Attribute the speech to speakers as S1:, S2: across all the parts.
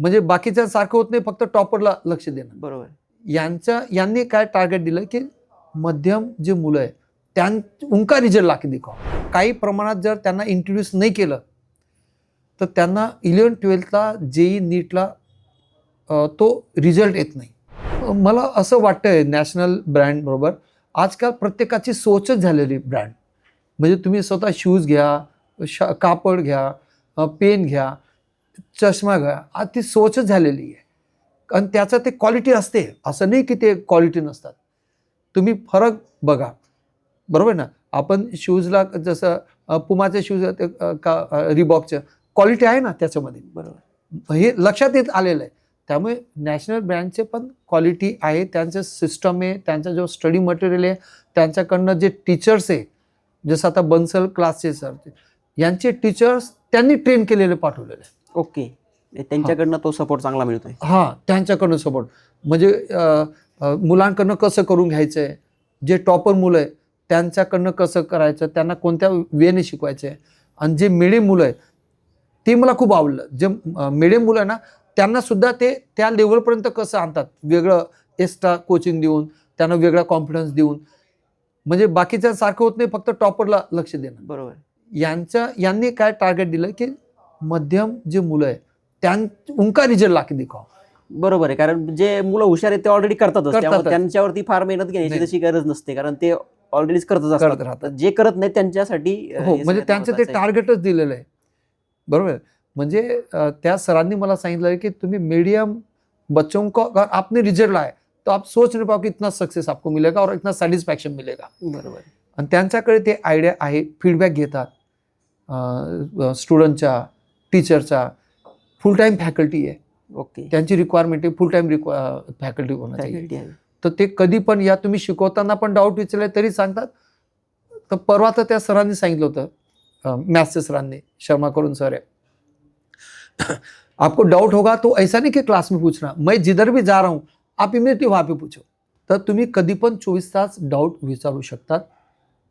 S1: म्हणजे बाकीच्या सारखं होत नाही फक्त टॉपरला लक्ष देणं.
S2: बरोबर.
S1: यांच्या यांनी काय टार्गेट दिलं की मध्यम जे मुलं आहे त्यां उनका रिझल्ट लाके दिखाव. काही प्रमाणात जर त्यांना इंट्रोड्यूस नाही केलं तर त्यांना इलेवन ट्वेल्थला जेई नीटला तो रिझल्ट येत नाही. मला असं वाटतंय नॅशनल ब्रँड बरोबर आजकाल प्रत्येकाची सोचच झालेली ब्रँड म्हणजे तुम्ही स्वतः शूज घ्या श कापड घ्या पेन घ्या चष्मा घ्या. आज ती सोचच झालेली आहे. आणि त्याचं ते क्वालिटी असते. असं नाही की ते क्वालिटी नसतात. तुम्ही फरक बघा. बरोबर ना? आपण शूजला जसं पुमाचे शूज का रिबॉकचं क्वालिटी आहे ना त्याच्यामध्ये.
S2: बरोबर.
S1: हे लक्षात येत आलेलं आहे. त्यामुळे नॅशनल ब्रँडचे पण क्वालिटी आहे. त्यांचं सिस्टम आहे. त्यांचा जो स्टडी मटेरियल आहे त्यांच्याकडनं जे टीचर्स आहे जसं आता बन्सल क्लासचे सर यांचे टीचर्स त्यांनी ट्रेन केलेले पाठवलेले.
S2: ओके. त्यांच्याकडनं तो सपोर्ट चांगला मिळतोय.
S1: हां त्यांच्याकडनं सपोर्ट म्हणजे मुलांकडनं कसं करून घ्यायचं आहे जे टॉपर मुलं आहे त्यांच्याकडनं कसं करायचं? त्यांना कोणत्या वेने शिकवायचं आहे आणि जे मिडियम मुलं आहे ते मला खूप आवडलं. जे मिडियम मुलं आहे ना त्यांना सुद्धा ते त्या लेवलपर्यंत कसं आणतात? वेगळं एक्स्ट्रा कोचिंग देऊन त्यांना वेगळा कॉन्फिडन्स देऊन. म्हणजे बाकीच्या सारखं होत नाही फक्त टॉपरला लक्ष देणं.
S2: बरोबर.
S1: यांच्या यांनी काय टार्गेट दिलं की मध्यम जे मुलं आहे त्यां उनका रिझल्ट लाके दिखाव
S2: बरोबर आहे कारण जे मुलं हुशार आहेत ते ऑलरेडी करतातच. त्यामुळे त्यांच्यावरती फार मेहनत घेण्याची. तशी गरज नसते कारण ते ऑलरेडीच करतच
S1: करत
S2: असतात
S1: राहतात
S2: जे करत नाही त्यांच्यासाठी
S1: हो म्हणजे त्यांचं ते. टार्गेटच दिलेलं आहे बरोबर आहे? म्हणजे अ, त्या सरांनी मला सांगितलं की तुम्ही मीडियम बच्चों को अगर आपने रिजल्ट लाए तो आप सोच नहीं पाओ कि इतना सक्सेस आपको मिलेगा और इतना सॅटिस्फॅक्शन मिलेगा
S2: बरोबर
S1: आणि त्यांच्याकडे ते आयडिया आहे फीडबॅक घेतात स्टुडंटच्या टीचरचा फुल टाईम फॅकल्टी आहे.
S2: ओके.
S1: त्यांची रिक्वायरमेंट आहे फुल टाईम फॅकल्टी होणं चाहिए.
S2: फॅकल्टी आहे.
S1: तर ते कधी पण या तुम्ही शिकवताना पण डाऊट विचारले तरी सांगतात. तर परवा तर त्या सरांनी सांगितलं होतं मॅथ्सच्या सरांनी शर्मा करून सर है आपको डाउट होगा तो ऐसा नहीं कि क्लास में पूछना. मैं जिधर भी जा रहा हूँ आप इमिडिएटली वहाँ पे पूछो. तर तुम्ही कधी पण चोवीस तास डाऊट विचारू शकतात.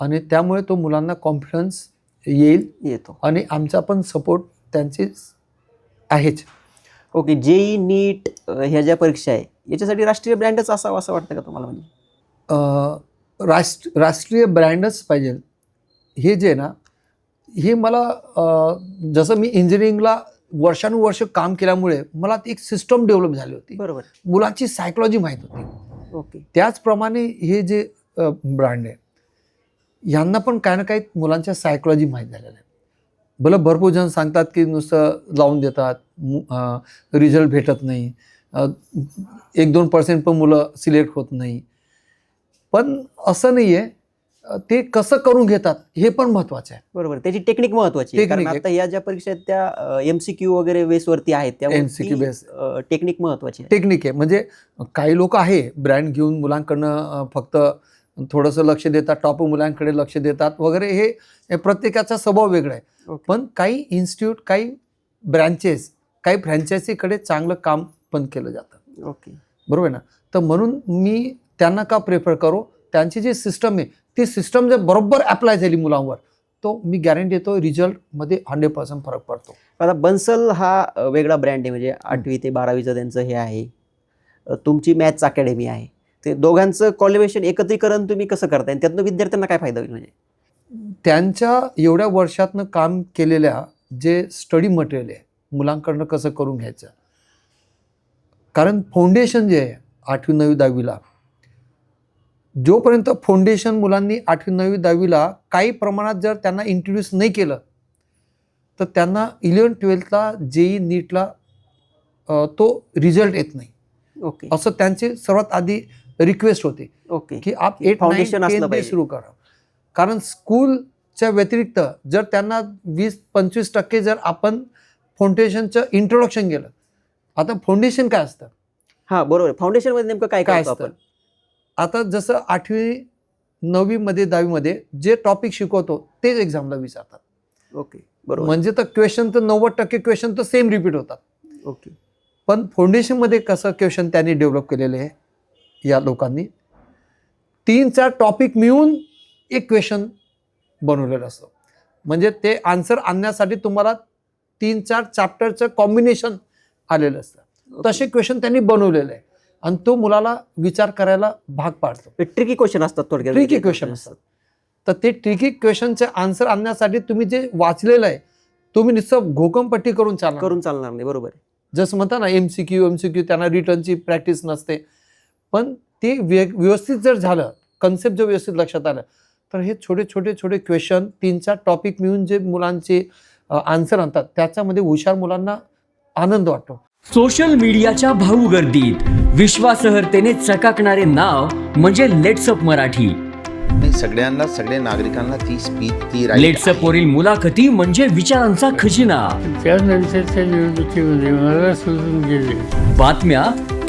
S1: आणि त्यामुळे तो मुलांना कॉन्फिडन्स येईल.
S2: येतो.
S1: आणि आमचा पण सपोर्ट त्यांची आहेच.
S2: ओके जेई नीट ह्या ज्या परीक्षा आहे याच्यासाठी राष्ट्रीय ब्रँडच असावा असं वाटतं का तुम्हाला म्हणजे?
S1: राष्ट्र राष्ट्रीय ब्रँडच पाहिजे. हे जे ना हे मला जसं मी इंजिनिअरिंगला वर्षानुवर्ष काम केल्यामुळे मला ती एक सिस्टम डेव्हलप झाली होती.
S2: बरोबर.
S1: मुलांची सायकोलॉजी माहीत होती.
S2: ओके
S1: त्याचप्रमाणे हे जे ब्रँड आहे यांना पण काही ना काही मुलांच्या सायकोलॉजी माहीत झालेलं आहे. भलं भरपूर जण सांगतात की नुसतं लावून देतात रिझल्ट भेटत नाही. एक दोन पर्सेंट पण मुलं सिलेक्ट होत नाही. पण असं नाही आहे ते कसं करून घेतात हे पण महत्त्वाचं आहे.
S2: बरोबर त्याची टेक्निक महत्वाची. कारण आता या ज्या परीक्षा आहेत त्या एमसीक्यू वगैरे बेसवरती आहेत
S1: MCQ base.
S2: टेक्निक महत्वाची
S1: टेक्निक आहे. म्हणजे काही लोक आहे ब्रँड घेऊन मुलांकडनं फक्त थोडंसं लक्ष देतात टॉप मुलांकडे लक्ष देतात वगैरे हे प्रत्येकाचा स्वभाव वेगळा आहे. पण काही इन्स्टिट्यूट काही ब्रँचेस काही फ्रँचायझीकडे चांगलं काम पण केलं जातं.
S2: ओके.
S1: बरोबर आहे ना? तर म्हणून मी त्यांना का प्रेफर करू? त्यांची जी सिस्टम आहे ती सिस्टम जर बरोबर अप्लाय झाली मुलांवर तो मी गॅरंटी देतो रिझल्टमध्ये हंड्रेड पर्सेंट फरक पडतो.
S2: आता बन्सल हा वेगळा ब्रँड आहे. म्हणजे आठवी ते बारावीचं त्यांचं हे आहे. तुमची मॅथ्स अकॅडमी आहे. ते दोघांचं कॉलिब्रेशन एकत्रीकरण तुम्ही कसं करताय? आणि त्यातनं विद्यार्थ्यांना काय फायदा होईल म्हणजे?
S1: त्यांच्या एवढ्या वर्षातनं काम केलेल्या जे स्टडी मटेरियल आहे मुलांकडनं कसं करून घ्यायचं? कारण फाउंडेशन जे आहे आठवी नववी दहावीला जोपर्यंत फाउंडेशन मुलांनी आठवी नववी दहावीला काही प्रमाणात जर त्यांना इंट्रोड्यूस नाही केलं तर त्यांना इलेवन ट्वेल्थला जेई नीटला तो रिझल्ट येत नाही.
S2: ओके.
S1: असं त्यांची सर्वात आधी रिक्वेस्ट होती
S2: ओके.
S1: की आप एट नाईन. सुरू करा. कारण स्कूलच्या व्यतिरिक्त जर त्यांना वीस पंचवीस टक्के जर आपण फाउंडेशनचं इंट्रोडक्शन केलं आता फाउंडेशन काय असतं?
S2: हा बरोबर. फाउंडेशनमध्ये नेमकं काय
S1: काय असतं? आता जसं आठवी नववीमध्ये दहावीमध्ये जे टॉपिक शिकवतो तेच एक्झामला विचारतात
S2: ओके बरोबर.
S1: म्हणजे तर क्वेश्चन तर नव्वद टक्के क्वेश्चन तर सेम रिपीट होतात.
S2: ओके.
S1: पण फाउंडेशनमध्ये कसं क्वेश्चन त्यांनी डेव्हलप केलेले आहे? या लोकांनी तीन चार टॉपिक मिळून एक क्वेश्चन बनवलेलं असतं. म्हणजे ते आन्सर आणण्यासाठी तुम्हाला तीन चार चॅप्टरचं कॉम्बिनेशन आलेलं असतं. तसे क्वेश्चन त्यांनी बनवलेले आहे. आणि तो मुलाला विचार करायला भाग पाडतो.
S2: ट्रिकी क्वेश्चन असतात थोडक्यात.
S1: ट्रिकी क्वेश्चन असतात. तर ते ट्रिकी क्वेश्चनचे आन्सर आणण्यासाठी तुम्ही जे वाचलेलं आहे तुम्ही नुसतं घोकमपट्टी करून चालणार.
S2: करून चालणार नाही. बरोबर
S1: जसं म्हणता ना M C Q M C Q त्यांना रिटर्नची प्रॅक्टिस नसते. पण ते व्य- व्यवस्थित जर झालं कन्सेप्ट जर व्यवस्थित लक्षात आलं तर हे छोटे छोटे छोटे क्वेश्चन तीन चार टॉपिक मिळून जे मुलांचे आन्सर आणतात त्याच्यामध्ये हुशार मुलांना आनंद वाटतो.
S3: सोशल मीडियाच्या भाऊ गर्दीत विश्वासार्हतेने चकाकणारे नाव म्हणजे लेट्सअप मराठी.
S4: सगळ्यांना सगळ्या नागरिकांना ती स्पीच ती
S3: लेट्सअप. वरील मुलाखती म्हणजे विचारांचा खजिना.
S5: त्यानंतरच्या निवडणुकीमध्ये मला सोडून गेले.
S3: बातम्या